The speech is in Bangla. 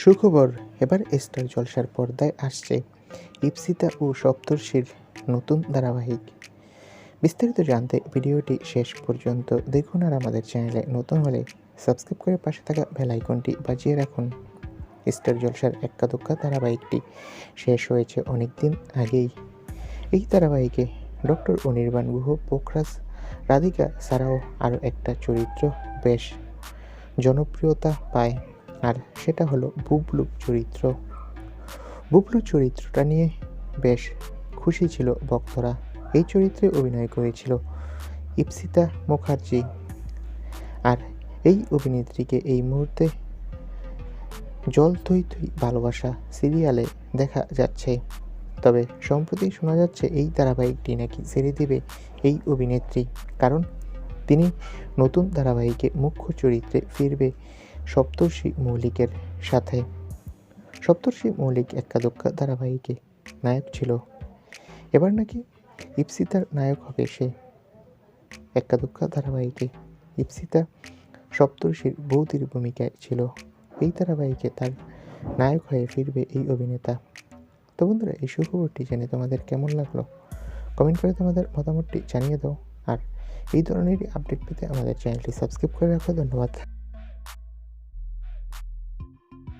সুখবর এবার স্টার জলসার পর্দায় আসছে ইপসিতা ও সপ্তর্ষির নতুন ধারাবাহিক। বিস্তারিত জানতে ভিডিওটি শেষ পর্যন্ত দেখুন আর আমাদের চ্যানেলে নতুন হলে সাবস্ক্রাইব করে পাশে থাকা বেল আইকনটি বাজিয়ে রাখুন। স্টার জলসার এক্কা দোক্কা ধারাবাহিকটি শেষ হয়েছে অনেক দিন আগেই। এই ধারাবাহিকে ডক্টর অনির্বাণ গুহ, পোখরাজ, রাধিকা ছাড়াও আরও একটা চরিত্র বেশ জনপ্রিয়তা পায়। আর সেটা হলো বুবলু চরিত্র। বুবলু চরিত্রটা নিয়ে বেশ খুশি ছিল ভক্তরা। এই চরিত্রে অভিনয় করেছিল ইপসিতা মুখার্জি। আর এই অভিনেত্রীকে এই মুহূর্তে জল থই থই ভালোবাসা সিরিয়ালে দেখা যাচ্ছে। তবে সম্প্রতি শোনা যাচ্ছে এই ধারাবাহিকটি নাকি ছেড়ে দেবে এই অভিনেত্রী। কারণ তিনি নতুন ধারাবাহিকে মুখ্য চরিত্রে ফিরবে সপ্তর্ষি মৌলিকের সাথে। সপ্তর্ষি মৌলিক একাদক্কা ধারাবাহিকে নায়ক ছিল। এবার নাকি ইপসিতার নায়ক হবে সে। একাদক্কা ধারাবাহিকে ইপসিতা সপ্তর্ষির বৌদির ভূমিকায় ছিল। এই ধারাবাহিকে তার নায়ক হয়ে ফিরবে এই অভিনেতা। তো বন্ধুরা, এই সুখবরটি জেনে তোমাদের কেমন লাগল? কমেন্ট করে তোমাদের মতামতটি জানিয়ে দাও। আর এই ধরনেরই আপডেট পেতে আমাদের চ্যানেলটি সাবস্ক্রাইব করে রাখো। ধন্যবাদ।